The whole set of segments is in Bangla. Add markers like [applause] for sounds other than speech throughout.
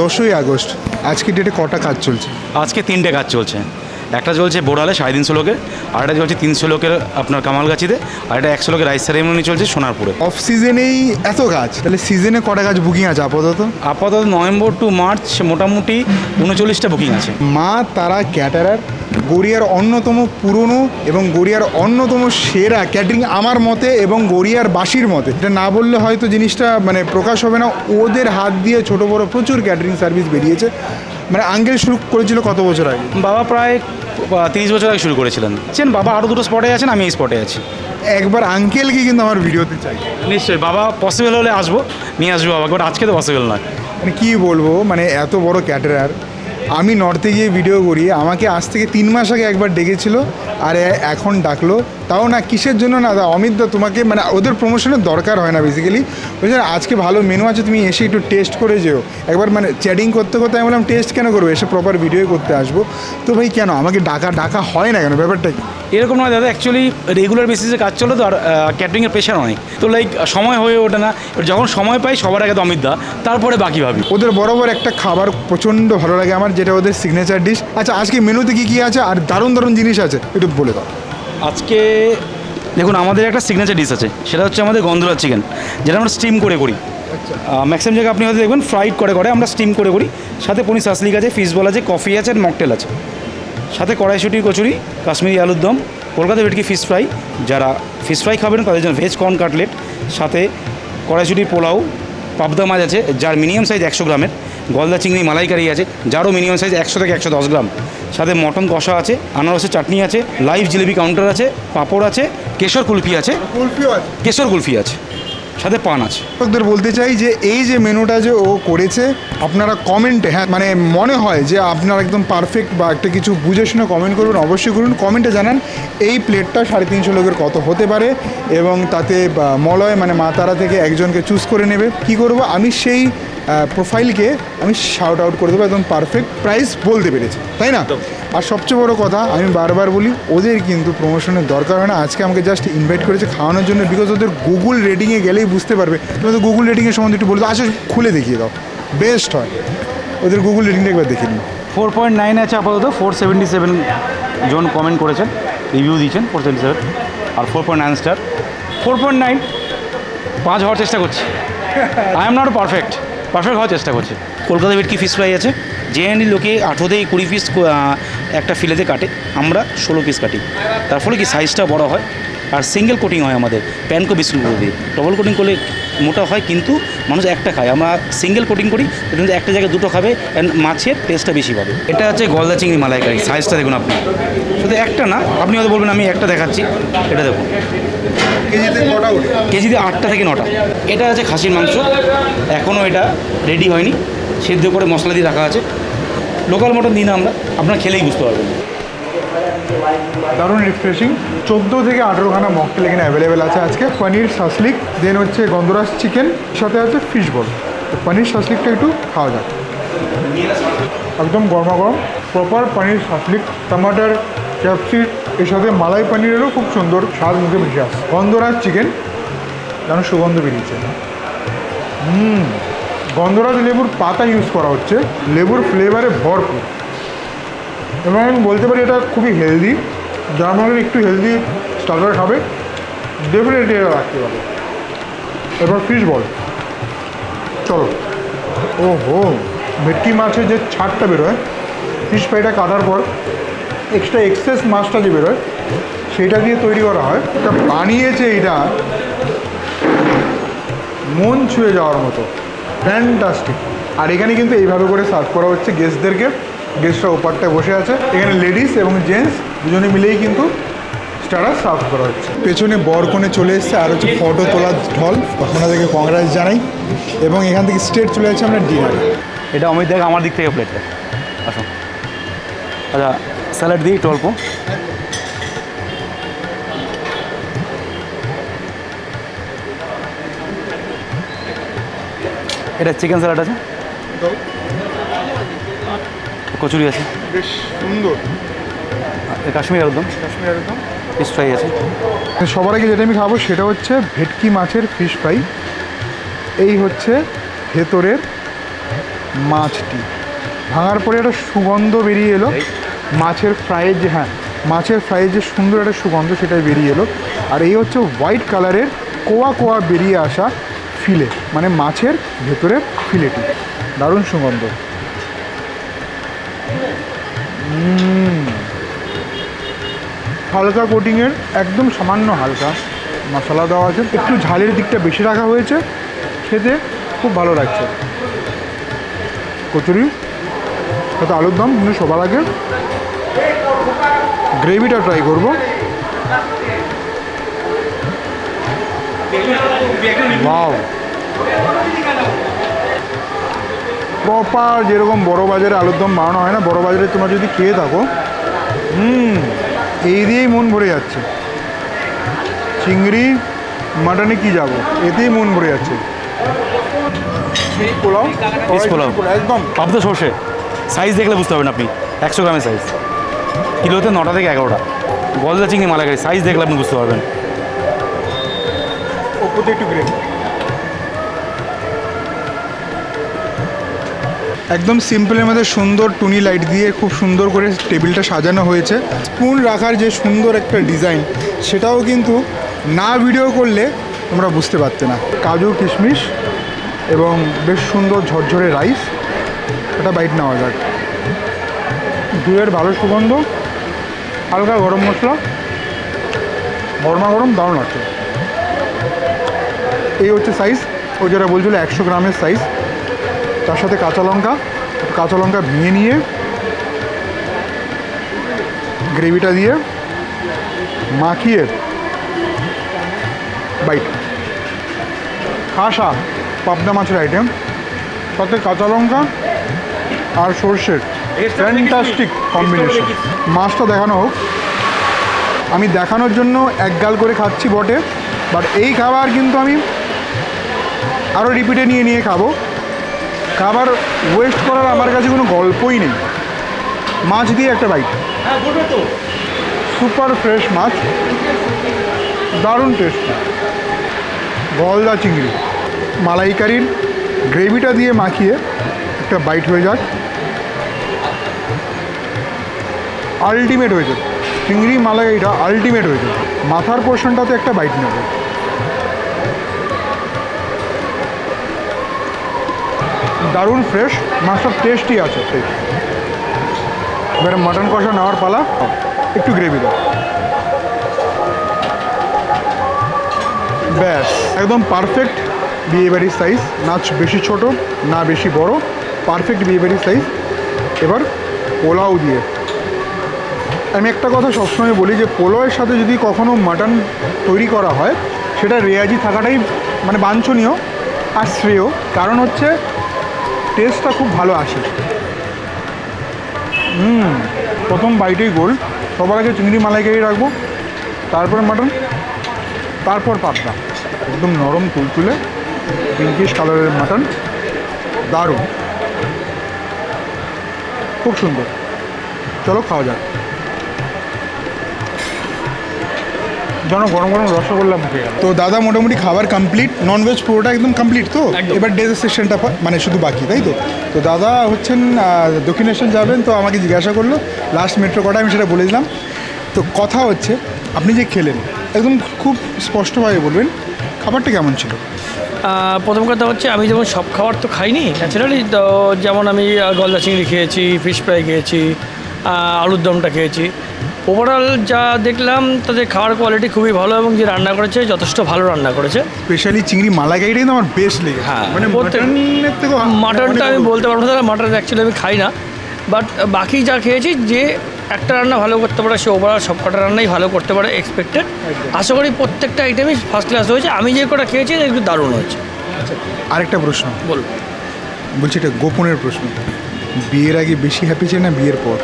দশই আগস্ট। আজকে ডেটে কটা কাজ চলছে? আজকে তিনটে কাজ চলছে। একটা চলছে বোড়ালে সাড়ে তিনশো লোকের আর একটা চলছে তিনশো লোকের আপনার কামালগাছিতে আর একটা একশো লোকের রাইস সেরেমনি চলছে সোনারপুরে। অফ সিজনেই এত গাছ তাহলে সিজনে কটা গাছ বুকিং আছে আপাতত? আপাতত নভেম্বর টু মার্চ মোটামুটি উনচল্লিশটা বুকিং আছে। মা তারা ক্যাটারার গড়িয়ার অন্যতম পুরনো এবং গড়িয়ার অন্যতম সেরা ক্যাটারিং আমার মতে এবং গড়িয়ার বাসির মতে। এটা না বললে হয়তো জিনিসটা মানে প্রকাশ হবে না। ওদের হাত দিয়ে ছোট বড় প্রচুর ক্যাটারিং সার্ভিস বেরিয়েছে। মানে আঙ্গেল শুরু করেছিল কত বছর আগে? বাবা প্রায় তিরিশ বছর আগে শুরু করেছিলেন। চেন বাবা আরও দুটো স্পটে আছেন আমি এই স্পটে আছি। একবার আঙ্কেলকে কিন্তু আমার ভিডিওতে চাই। নিশ্চয়ই বাবা পসিবল হলে আসব নিয়ে আসব বাবাকে বাট আজকে তো পসিবল নয়। মানে কী বলব মানে এত বড় ক্যাটারার আমি নর্থে গিয়ে ভিডিও করি আমাকে আজ থেকে তিন মাস আগে একবার ডেকেছিল আর এখন ডাকলো তাও না কিসের জন্য না? অমিত দা তোমাকে মানে ওদের প্রমোশনের দরকার হয় না বেসিক্যালি বুঝলেন আজকে ভালো মেনু আছে তুমি এসে একটু টেস্ট করে যেও। একবার মানে চ্যাটিং করতে করতে আমি বললাম টেস্ট কেন করব? এসে প্রপার ভিডিও করতে আসব। তো ভাই কেন? আমাকে ডাকা ডাকা হয় না কেন? ব্যাপারটা কি? এরকম নয় দাদা অ্যাকচুয়ালি রেগুলার বেসিসে কাজ চলে তো আর ক্যাটারিংয়ের প্রেশার অনেক। তো লাইক সময় হয়ে ওঠে না। যখন সময় পাই সবার আগে তো অমিত দা তারপরে বাকি ভাবি। ওদের বরাবর একটা খাবার প্রচণ্ড ভালো লাগে আমার যেটা ওদের সিগনেচার ডিশ আচ্ছা আজকে মেনুতে কী কী আছে? আর দারুণ দারুণ জিনিস আছে একটু বলে দাও। আজকে দেখুন আমাদের একটা সিগনেচার ডিশ আছে। সেটা হচ্ছে আমাদের গন্ধরা চিকেন যেটা আমরা স্টিম করে করি। ম্যাক্সিমাম জায়গায় আপনি হয়তো দেখবেন ফ্রাইড করে করে আমরা স্টিম করে করি। সাথে পনির সাসলিক আছে ফিশ বল আছে কফি আছে আর মকটেল আছে। সাথে কড়াইশুটির কচুরি কাশ্মীরি আলুর দম কলকাতা ভেটকি ফিশ ফ্রাই যারা ফিশ ফ্রাই খাবেন তাদের জন্য ভেজ কর্ন কাটলেট সাথে কড়াইশুটির পোলাও পাবদা মাছ আছে যার মিনিমাম সাইজ একশো গ্রামের। গলদা চিংড়ি মালাইকারি আছে যারও মিনিমাম সাইজ একশো থেকে একশো দশ গ্রাম। সাথে মটন কষা আছে আনারসের চাটনি আছে লাইভ জিলিপি কাউন্টার আছে পাঁপড় আছে কেশর কুলফি আছে। কেশর কুলফি আছে। সাথে পান আছে। দর্শকদের বলতে চাই যে এই যে মেনুটা যে ও করেছে, আপনারা কমেন্টে হ্যাঁ মানে মনে হয় যে আপনারা একদম পারফেক্ট বা একটা কিছু বুঝে শুনে কমেন্ট করবেন, অবশ্যই করুন। কমেন্টে জানান এই প্লেটটা সাড়ে তিনশো লোকের কত হতে পারে এবং তাতে মলয় মানে মা তারা থেকে একজনকে চুজ করে নেবে। কি করব? আমি সেই প্রোফাইলকে আমি শাউট আউট করে দেবো একদম পারফেক্ট প্রাইস বলতে পেরেছি তাই না? আর সবচেয়ে বড় কথা আমি বারবার বলি ওদের কিন্তু প্রমোশনের দরকার হয় না। আজকে আমাকে জাস্ট ইনভাইট করেছে খাওয়ানোর জন্য বিকজ ওদের গুগল রেটিংয়ে গেলেই বুঝতে পারবে। তুমি তো গুগল রেটিংয়ের সম্বন্ধে একটু বলতো আচ্ছা খুলে দেখিয়ে দাও। বেস্ট হয়। ওদের গুগল রেটিংটা একবার দেখে নিন। ফোর পয়েন্ট নাইন আছে আপাতত ফোর সেভেন্টি সেভেন জন কমেন্ট করেছেন রিভিউ দিয়েছেন ফোর সেভেন্টি সেভেন আর four point nine star four point nine পাঁচ হওয়ার চেষ্টা করছি। I am not perfect perfect হওয়ার চেষ্টা করছে। কলকাতা ভেটকি ফিস ফ্রাই আছে? জেএনডি লোকে আঠেরো থেকে কুড়ি পিস একটা ফিলেতে কাটে, আমরা ষোলো পিস কাটি। তার ফলে কি সাইজটা বড় হয়? আর সিঙ্গেল কোটিং হয় আমাদের প্যানকো বিস্কুট করে দিই ডবল কোটিং করলে মোটা হয় কিন্তু মানুষ একটা খায়। আমরা সিঙ্গেল কোটিং করি কিন্তু একটা জায়গায় দুটো খাবে অ্যান্ড মাছের টেস্টটা বেশি পাবে। এটা হচ্ছে গলদা চিংড়ি মালাইকারি সাইজটা দেখুন আপনি। শুধু একটা না আপনি হয়তো বলবেন আমি একটা দেখাচ্ছি। এটা দেখুন। কেজিতে কেজিতে আটটা থেকে নটা। এটা আছে খাসির মাংস। এখনও এটা রেডি হয়নি। সেদ্ধ করে মশলা দিয়ে রাখা আছে। লোকাল মটন দিই না আমরা। আপনারা খেলেই বুঝতে পারবেন। দারুণ রিফ্রেশিং চোদ্দ থেকে আঠেরোখানা মকটেল এখানে অ্যাভেলেবেল আছে আজকে। পনির শাসলিক দেন হচ্ছে গন্ধরাস চিকেন সাথে আছে ফিশ বল তো পনির শাসলিকটা একটু খাওয়া যাক। একদম গরমা গরম প্রপার পনির শাসলিক, টমাটার, ক্যাপসি, এর সাথে মালাই পনিরেরও খুব সুন্দর স্বাদ মুখে ভেসে আসে। গন্ধরাজ চিকেন যেন সুগন্ধ বেরিয়েছে। হুম, গন্ধরাজ লেবুর পাতা ইউজ করা হচ্ছে। লেবুর ফ্লেভারে ভরপুর। এবং আমি বলতে পারি এটা খুবই হেলদি যারা আমাদের একটু হেলদি স্টার্টার খাবে ডেফিনেটলি এটা রাখতে পারে এবার ফিশ বল চলো। ও হো ভেটকি মাছের যে ছাড়টা বেরোয় ফিশ ফ্রাইটা কাটার পর এক্সট্রা এক্সেস মাছটা যে বেরোয়, সেটা দিয়ে তৈরি করা হয়। এটা বানিয়েছে এটা মন ছুঁয়ে যাওয়ার মতো। ফ্যান্টাস্টিক আর এখানে কিন্তু এইভাবে করে সার্ভ করা হচ্ছে গেস্টদেরকে গেস্টরা ওপারটায় বসে আছে। এখানে লেডিস এবং জেন্টস দুজনে মিলেই কিন্তু স্টারার সার্ভ করা হচ্ছে। পেছনে বর কোণে চলে এসছে আর হচ্ছে ফটো তোলার ঢল। আপনাদেরকে কংগ্রেস জানাই। এবং এখান থেকে স্টেট চলে যাচ্ছে আমরা ডিনার এটা অমিত দেখ আমার দিক থেকে প্লেটটা আসুন আচ্ছা স্যালাড দিই একটু অল্প। এটা চিকেন স্যালাড আছে? কচুরি আছে। বেশ সুন্দর। কাশ্মীর আলুদম কাশ্মীর একদম ফিশ ফ্রাই আছে। সবার আগে যেটা আমি খাব সেটা হচ্ছে ভেটকি মাছের ফিশ ফ্রাই এই হচ্ছে ভেতরের মাছটি। ভাঙার পরে একটা সুগন্ধ বেরিয়ে এলো। মাছের ফ্রাইয়ের যে হ্যাঁ মাছের ফ্রাইয়ের যে সুন্দর একটা সুগন্ধ সেটাই বেরিয়ে এলো। আর এই হচ্ছে হোয়াইট কালারের কোয়া কোয়া বেরিয়ে আসা ফিলে মানে মাছের ভেতরের ফিলেটি দারুণ সুগন্ধ। হালকা কোটিংয়ের একদম সামান্য হালকা মশলা দেওয়া আছে। একটু ঝালের দিকটা বেশি রাখা হয়েছে। খেতে খুব ভালো লাগছে। কচুরি, সাথে আলুর দম কিন্তু সবার আগে। গ্রেভিটা ট্রাই করব। বাও প্রপার যেরকম বড় বাজারে আলুর দম বানানো হয় না বড় বাজারে তোমরা যদি খেয়ে থাকো হুম এই দিয়েই মন ভরে যাচ্ছে। চিংড়ি মাটনে কি যাব? এতেই মন ভরে যাচ্ছে। পোলাও? পোলাও। একদম। পাবদা সর্ষে। সাইজ দেখলে বুঝতে পারবেন আপনি একশো গ্রামের সাইজ কিলোতে নটা থেকে এগারোটা। গলদা চিংড়ি মালাকারি সাইজ দেখলে আপনি বুঝতে পারবেন। ওপরে একটু গ্রেভি একদম সিম্পলের মধ্যে সুন্দর টুনি লাইট দিয়ে খুব সুন্দর করে টেবিলটা সাজানো হয়েছে। স্পুন রাখার যে সুন্দর একটা ডিজাইন সেটাও কিন্তু না ভিডিও করলে তোমরা বুঝতে পারতে না। কাজু, কিশমিশ এবং বেশ সুন্দর ঝরঝরে রাইস একটা বাইট নেওয়া যাক। দুয়ের ভালো সুগন্ধ, হালকা গরম মশলা গরমা গরম দারুণ আছে এই হচ্ছে সাইজ ও যেটা বলছিল একশো গ্রামের সাইজ তার সাথে কাঁচা লঙ্কা কাঁচা লঙ্কা ভেঙে নিয়ে গ্রেভিটা দিয়ে মাখিয়ে বাইট। খাসা পাবদা মাছের আইটেম তাতে কাঁচা লঙ্কা আর সর্ষের। ফ্যান্টাস্টিক কম্বিনেশন মাছটা দেখানো হোক। আমি দেখানোর জন্য এক গাল করে খাচ্ছি বটে বাট এই খাবার কিন্তু আমি আরও রিপিটে নিয়ে নিয়ে খাব। খাবার ওয়েস্ট করার আমার কাছে কোনো গল্পই নেই। মাছ দিয়ে একটা বাইট সুপার ফ্রেশ মাছ। দারুণ টেস্ট গলদা চিংড়ি। মালাইকারির গ্রেভিটা দিয়ে মাখিয়ে একটা বাইট হয়ে যাক। আলটিমেট হয়ে হয়েছে চিংড়ি মালাইটা আলটিমেট হয়েছে মাথার পোর্শনটাতে একটা বাইট নেবে। দারুণ ফ্রেশ মাছটা টেস্টই আছে এবারে মাটন কষা নেওয়ার পালা, একটু গ্রেভি দাও। ব্যাস, একদম পারফেক্ট বিয়েবাড়ির সাইজ না বেশি ছোট, না বেশি বড় পারফেক্ট বিয়েবাড়ির সাইজ এবার পোলাও দিয়ে। আমি একটা কথা সবসময় বলি যে, পোলাওয়ের সাথে যদি কখনো মাটন তৈরি করা হয়, সেটা রেয়াজি থাকাটাই মানে বাঞ্ছনীয় আর শ্রেয়। কারণ হচ্ছে টেস্টটা খুব ভালো আসে। হুম, প্রথম বাইটেই গোল। সবার আগে চিংড়ি মালাইকারি রাখব। তারপরে মাটন তারপর পাবদা। একদম নরম তুলতুলে পিঙ্কিশ কালারের মাটন দারুণ। খুব সুন্দর। চলো খাওয়া যাক। যেন গরম গরম রসগোল্লা মুখে গেল। তো দাদা মোটামুটি খাবার কমপ্লিট ননভেজ পুরোটা একদম কমপ্লিট তো? এবার ডেজার্ট সেকশনটা মানে শুধু বাকি তাই তো? তো দাদা হচ্ছেন দক্ষিণেশ্বর যাবেন তো আমাকে জিজ্ঞাসা করল লাস্ট মেট্রো কটা আমি সেটা বলে দিলাম তো কথা হচ্ছে আপনি যে খেলেন একদম খুব স্পষ্টভাবে বলবেন খাবারটা কেমন ছিল? প্রথম কথা হচ্ছে আমি যেমন সব খাবার তো খাইনি ন্যাচারালি তো যেমন আমি গলদা চিংড়ি খেয়েছি ফিশ ফ্রাই খেয়েছি আলুর দমটা খেয়েছি। ওভারঅল যা দেখলাম তাদের খাওয়ার কোয়ালিটি খুবই ভালো এবং যে রান্না করেছে যথেষ্ট ভালো রান্না করেছে। স্পেশালি চিংড়ি মালাইকারিটাই আমার বেস্ট লেগে হ্যাঁ, মানে মাটনটা আমি বলতে পারব না মাটন অ্যাকচুয়ালি আমি খাই না। বাট বাকি যা খেয়েছি যে একটা রান্না ভালো করতে পারে সে ওভারঅল সব কটা রান্নাই ভালো করতে পারে এক্সপেক্টেড আশা করি প্রত্যেকটা আইটেমই ফার্স্ট ক্লাস হয়েছে। আমি যে কটা খেয়েছি একটু দারুণ হয়েছে। আরেকটা প্রশ্ন। বলুন। বলছি এটা গোপনের প্রশ্ন। বিয়ের আগে বেশি হ্যাপি চাই না বিয়ের পর?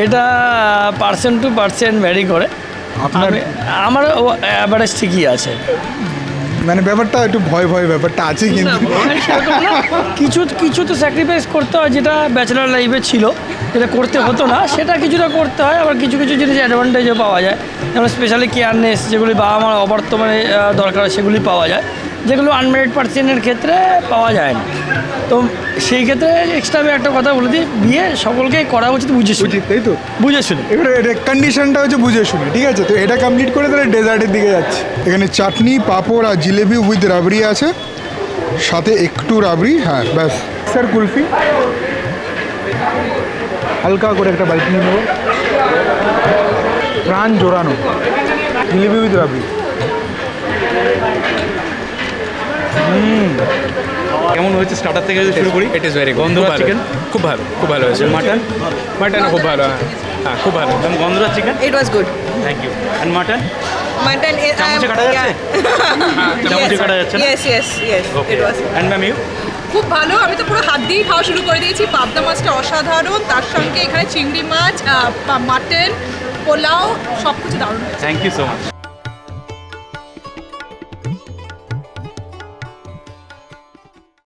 এটা পার্সেন্ট টু পার্সেন্ট ভ্যারি করে। আপনার আমি- আমার অ্যাভারেজ ঠিকই আছে। মানে ব্যাপারটা একটু ভয় ভয় ব্যাপারটা আছে কিন্তু। কিছু কিছু তো স্যাক্রিফাইস করতে হয় যেটা ব্যাচেলার লাইফে ছিল যেটা করতে হতো না সেটা কিছুটা করতে হয় আবার কিছু কিছু জিনিস অ্যাডভান্টেজও পাওয়া যায়। যেমন স্পেশালি কেয়ারনেস যেগুলি বাবা মার অবর্তমানে দরকার সেগুলি পাওয়া যায়। যেগুলো আনমেরিড পার্সনের ক্ষেত্রে পাওয়া যায় না। তো সেই ক্ষেত্রে এক্সট্রা আমি একটা কথা বলে দিই বিয়ে সকলকে করা উচিত বুঝে শুনে। উচিত তাই তো? বুঝে শুনে। এবারে কন্ডিশনটা হচ্ছে বুঝে শুনে ঠিক আছে? তো এটা কমপ্লিট করে তাহলে ডেজার্টের দিকে যাচ্ছে। এখানে চাটনি পাঁপড় আর জিলেবি উইথ রাবড়ি আছে। সাথে একটু রাবড়ি হ্যাঁ ব্যাস। স্যার কুলফি? হালকা করে একটা বাইক নিয়ে নেব। প্রাণ জোড়ানো। জিলেবি উইথ রাবড়ি। কেমন হয়েছে স্টার্টার থেকে যদি শুরু করি? It is very Gondhoraj chicken খুব ভালো। খুব ভালো হয়েছে। মাটন মাটন খুব ভালো হ্যাঁ। হ্যাঁ খুব ভালো। এবং Gondhoraj chicken It was good. Thank you and mutton is. চামচে কাটা যাচ্ছে? চামচে [laughs] কাটা যাচ্ছে না? Yes, yes, yes. Okay It and ma'am you খুব ভালো আমি তো পুরো হাত দিয়েই খাওয়া শুরু করে দিয়েছি। পাবদা মাছটা অসাধারণ তার সঙ্গে এখানে চিংড়ি মাছ মাটন পোলাও সব কিছু দারুণ থ্যাংক ইউ সো মাচ